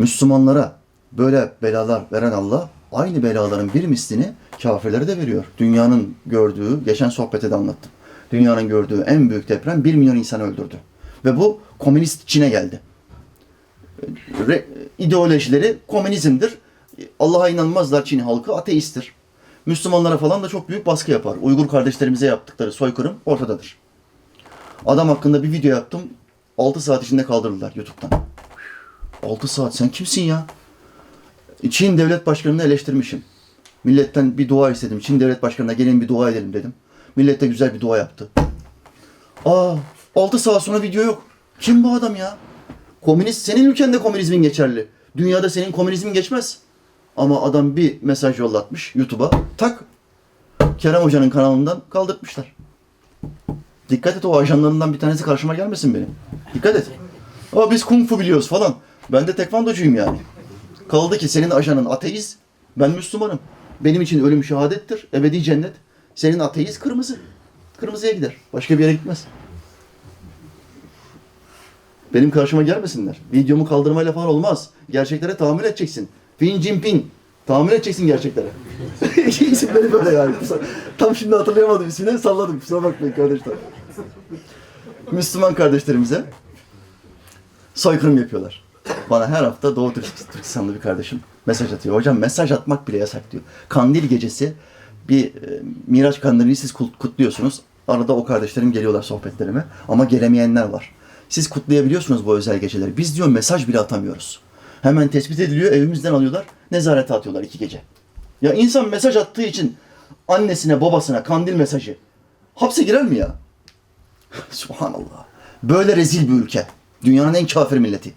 Müslümanlara böyle belalar veren Allah aynı belaların bir mislini kafirlere de veriyor. Dünyanın gördüğü, geçen sohbette de anlattım. Dünyanın gördüğü en büyük deprem 1 milyon insan öldürdü. Ve bu komünist Çin'e geldi. Re, ideolojileri komünizmdir. Allah'a inanmazlar Çin halkı, ateisttir. Müslümanlara falan da çok büyük baskı yapar. Uygur kardeşlerimize yaptıkları soykırım ortadadır. Adam hakkında bir video yaptım. 6 saat içinde kaldırdılar YouTube'dan. 6 saat sen kimsin ya? Çin devlet başkanını eleştirmişim. Milletten bir dua istedim. Çin devlet başkanına gelin bir dua edelim dedim. Millet de güzel bir dua yaptı. Aa 6 saat sonra video yok. Kim bu adam ya? Komünist, senin ülkende komünizmin geçerli. Dünyada senin komünizmin geçmez. Ama adam bir mesaj yollatmış YouTube'a. Tak. Kerem Hoca'nın kanalından kaldırtmışlar. Dikkat et o ajanlarından bir tanesi karşıma gelmesin benim. Dikkat et. Ama biz kung fu biliyoruz falan. Ben de tekvandocuyum yani. Kaldı ki senin ajanın ateist, ben Müslümanım. Benim için ölüm şehadettir, ebedi cennet. Senin ateist kırmızı. Kırmızıya gider. Başka bir yere gitmez. Benim karşıma gelmesinler. Videomu kaldırmayla falan olmaz. Gerçeklere tahammül edeceksin. Fin Jinping. Tahammül edeceksin gerçeklere. İsimleri böyle yani. Tam şimdi hatırlayamadım ismini. Salladım. Kusura bakmayın kardeşler. Müslüman kardeşlerimize soykırım yapıyorlar. Bana her hafta Doğu Türk- Türkistanlı bir kardeşim mesaj atıyor. Hocam mesaj atmak bile yasak diyor. Kandil gecesi bir e, Miraç kandilini siz kut- kutluyorsunuz. Arada o kardeşlerim geliyorlar sohbetlerime. Ama gelemeyenler var. Siz kutlayabiliyorsunuz bu özel geceleri. Biz diyor mesaj bile atamıyoruz. Hemen tespit ediliyor, evimizden alıyorlar, nezarete atıyorlar iki gece. Ya insan mesaj attığı için annesine, babasına kandil mesajı hapse girer mi ya? Subhanallah. Böyle rezil bir ülke. Dünyanın en kafir milleti.